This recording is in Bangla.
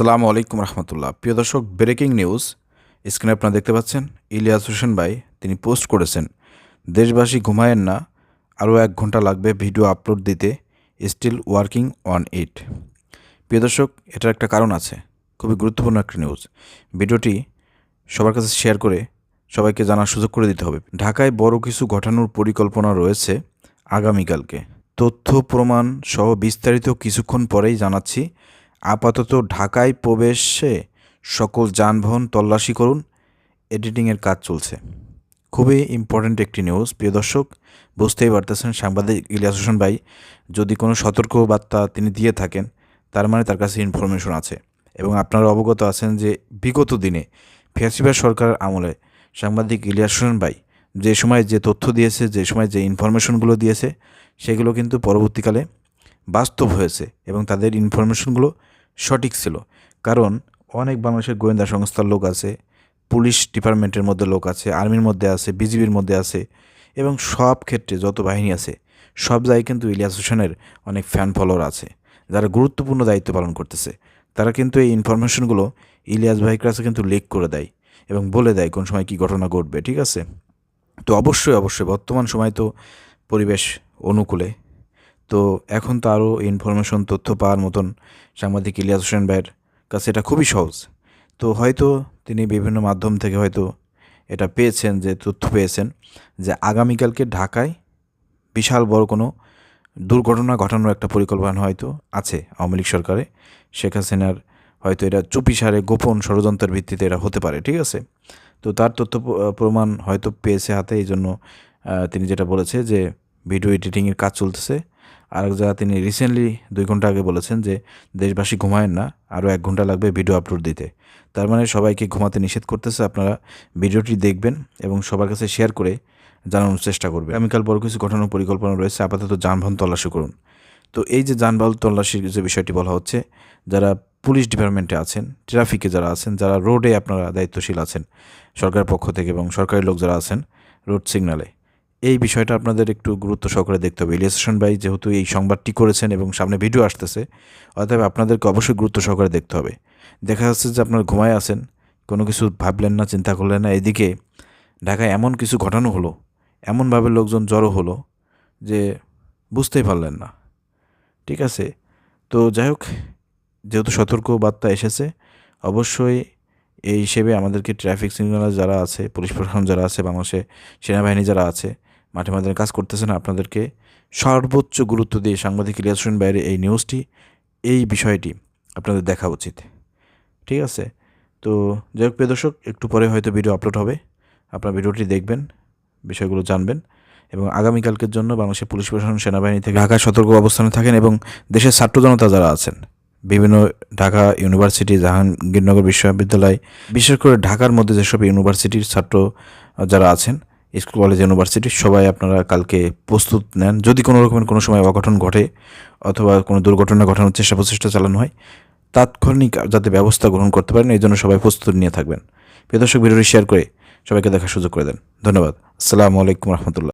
আসসালামু আলাইকুম রহমতুল্লাহ। প্রিয় দর্শক, ব্রেকিং নিউজ, স্ক্রিনে আপনারা দেখতে পাচ্ছেন, ইলিয়াস হোসেন ভাই, তিনি পোস্ট করেছেন, দেশবাসী ঘুমায়েন না, আরও এক ঘণ্টা লাগবে ভিডিও আপলোড দিতে, স্টিল ওয়ার্কিং অন ইট। প্রিয় দর্শক, এটার একটা কারণ আছে, খুবই গুরুত্বপূর্ণ একটা নিউজ। ভিডিওটি সবার কাছে শেয়ার করে সবাইকে জানার সুযোগ করে দিতে হবে। ঢাকায় বড় কিছু ঘটানোর পরিকল্পনা রয়েছে আগামীকালকে। তথ্য, প্রমাণ সহ বিস্তারিত কিছুক্ষণ পরেই জানাচ্ছি আপাতত ঢাকায় প্রবেশে সকল যানবাহন তল্লাশি করুন। এডিটিংয়ের কাজ চলছে। খুবই ইম্পর্ট্যান্ট একটি নিউজ প্রিয় দর্শক, বুঝতেই পারতেছেন সাংবাদিক ইলিয়াস হোসেন ভাই, যদি কোনো সতর্ক বার্তা তিনি দিয়ে থাকেন, তার মানে তার কাছে ইনফরমেশন আছে। এবং আপনারা অবগত আছেন যে বিগত দিনে ফ্যাসিবাদ সরকারের আমলে সাংবাদিক ইলিয়াস হোসেন ভাই যে সময় যে তথ্য দিয়েছে, যে সময় যে ইনফরমেশনগুলো দিয়েছে, সেগুলো কিন্তু পরবর্তীকালে বাস্তব হয়েছে এবং তাদের ইনফরমেশনগুলো সঠিক ছিল। কারণ অনেক বাংলাদেশের গোয়েন্দা সংস্থার লোক আছে, পুলিশ ডিপার্টমেন্টের মধ্যে লোক আছে, আর্মির মধ্যে আছে, বিজিবির মধ্যে আছে এবং সব ক্ষেত্রে যত বাহিনী আছে, সব জায়গায় কিন্তু ইলিয়াস হোসেনের অনেক ফ্যান ফলোয়ার আছে, যারা গুরুত্বপূর্ণ দায়িত্ব পালন করতেছে। তারা কিন্তু এই ইনফরমেশনগুলো ইলিয়াস ভাইয়ের কাছে কিন্তু লিক করে দেয় এবং বলে দেয় কোন সময় কী ঘটনা ঘটবে, ঠিক আছে? তো অবশ্যই অবশ্যই বর্তমান সময় তো পরিবেশ অনুকূলে। তো এখন তো আরও ইনফরমেশন তথ্য পাওয়ার মতন সাংবাদিক ইলিয়াস হোসেন ভাইয়ের কাছে এটা খুবই সহজ। তো হয়তো তিনি বিভিন্ন মাধ্যম থেকে হয়তো এটা পেয়েছেন, যে তথ্য পেয়েছেন, যে আগামীকালকে ঢাকায় বিশাল বড় কোনো দুর্ঘটনা ঘটানোর একটা পরিকল্পনা হয়তো আছে আওয়ামী লীগ সরকারে। শেখ হাসিনার হয়তো এটা চুপিসারে গোপন ষড়যন্ত্রের ভিত্তিতে এটা হতে পারে, ঠিক আছে? তো তার তথ্য প্রমাণ হয়তো পেয়েছে হাতে এই জন্য তিনি যেটা বলেছে যে ভিডিও এডিটিংয়ের কাজ চলতেছে। আর এক জায়গা তিনি রিসেন্টলি দুই ঘণ্টা আগে বলেছেন যে, দেশবাসী ঘুমায়েন না, আরও এক ঘণ্টা লাগবে ভিডিও আপলোড দিতে। তার মানে সবাইকে ঘুমাতে নিষেধ করতেছে, আপনারা ভিডিওটি দেখবেন এবং সবার কাছে শেয়ার করে জানানোর চেষ্টা করবে আগামীকাল বড় কিছু ঘটানোর পরিকল্পনা রয়েছে, আপাতত যানবাহন তল্লাশি করুন। তো এই যে যানবাহন তল্লাশির যে বিষয়টি বলা হচ্ছে, যারা পুলিশ ডিপার্টমেন্টে আছেন, ট্রাফিকে যারা আছেন, যারা রোডে আপনারা দায়িত্বশীল আছেন, সরকারের পক্ষ থেকে এবং সরকারি লোক যারা আছেন, রোড সিগনালে এই বিষয়টা আপনাদের একটু গুরুত্ব সহকারে দেখতে হবে। ইলিয়াস হোসেন ভাই যেহেতু এই সংবাদটি করেছেন এবং সামনে ভিডিও আসতেছে, অতএব আপনাদেরকে অবশ্যই গুরুত্ব সহকারে দেখতে হবে। দেখা যাচ্ছে যে আপনারা ঘুমায় আছেন, কোনো কিছু ভাবলেন না, চিন্তা করলেন না। এদিকে ঢাকায় এমন কিছু ঘটানো হলো, এমনভাবে লোকজন জড়ো হলো যে বুঝতেই পারলেন না। ঠিক আছে, তো যাই হোক, যেহেতু সতর্ক বার্তা এসেছে, অবশ্যই এই হিসেবে আমাদেরকে ট্রাফিক সিগন্যাল যারা আছে, পুলিশ প্রশাসন যারা আছে বাংলাদেশে সেনাবাহিনী যারা আছে মাঠে মাঠে কাজ করতেছেন আপনাদেরকে সর্বোচ্চ গুরুত্ব দিয়ে সাংবাদিক ইলিয়াস বাইরে এই নিউজটি এই বিষয়টি আপনাদের দেখা উচিত। ঠিক আছে? তো যাই হোক, প্রিয় দর্শক, একটু পরে হয়তো ভিডিও আপলোড হবে। আপনার ভিডিওটি দেখবেন, বিষয়গুলো জানবেন এবং আগামীকালকের জন্য বাংলাদেশের পুলিশ প্রশাসন, সেনাবাহিনী থেকে ঢাকায় সতর্ক অবস্থানে থাকেন এবং দেশের ছাত্র জনতা যারা আছেন, বিভিন্ন ঢাকা ইউনিভার্সিটি, জাহাঙ্গীরনগর বিশ্ববিদ্যালয়, বিশেষ করে ঢাকার মধ্যে যেসব ইউনিভার্সিটির ছাত্র যারা আছেন স্কুল, কলেজ, ইউনিভার্সিটি, সবাই আপনারা কালকে প্রস্তুত নেন। যদি কোনো রকমের কোনো সময় অঘটন ঘটে অথবা কোনো দুর্ঘটনা ঘটানোর চেষ্টা প্রচেষ্টা চালানো হয়, তাৎক্ষণিক যাতে ব্যবস্থা গ্রহণ করতে পারেন, এই জন্য সবাই প্রস্তুত নিয়ে থাকবেন। প্রিয় দর্শক, ভিডিওটি শেয়ার করে সবাইকে দেখার সুযোগ করে দেন। ধন্যবাদ। আসসালামু আলাইকুম রহমতুল্লাহ।